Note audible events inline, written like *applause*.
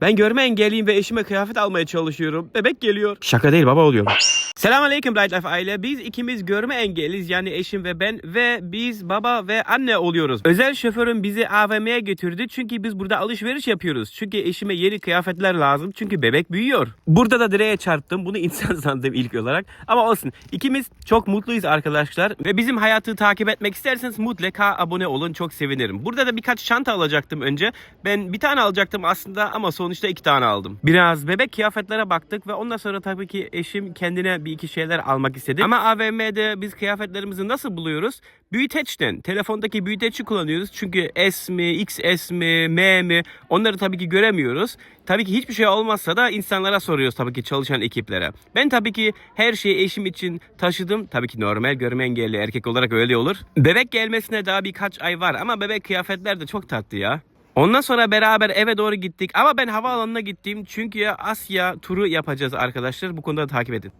Ben görme engelliyim ve eşime kıyafet almaya çalışıyorum. Bebek geliyor. Şaka değil baba oluyor. Selamünaleyküm Bright Life aile. Biz ikimiz görme engelliyiz yani eşim ve ben ve biz baba ve anne oluyoruz. Özel şoförüm bizi AVM'ye götürdü çünkü biz burada alışveriş yapıyoruz. Çünkü eşime yeni kıyafetler lazım çünkü bebek büyüyor. Burada da direğe çarptım. Bunu *laughs* insan sandım ilk olarak. Ama olsun. İkimiz çok mutluyuz arkadaşlar ve bizim hayatı takip etmek isterseniz mutlaka abone olun. Çok sevinirim. Burada da birkaç çanta alacaktım önce. Ben bir tane alacaktım aslında ama sonuçta iki tane aldım. Biraz bebek kıyafetlere baktık ve ondan sonra tabii ki eşim kendine bir iki şeyler almak istedi. Ama AVM'de biz kıyafetlerimizi nasıl buluyoruz? Büyüteçten. Telefondaki büyüteci kullanıyoruz. Çünkü S mi, XS mi, M mi onları tabii ki göremiyoruz. Tabii ki hiçbir şey olmazsa da insanlara soruyoruz tabii ki çalışan ekiplere. Ben tabii ki her şeyi eşim için taşıdım. Tabii ki normal görme engelli erkek olarak öyle olur. Bebek gelmesine daha birkaç ay var ama bebek kıyafetler de çok tatlı ya. Ondan sonra beraber eve doğru gittik ama ben havaalanına gittim çünkü Asya turu yapacağız arkadaşlar. Bu konuda takip edin.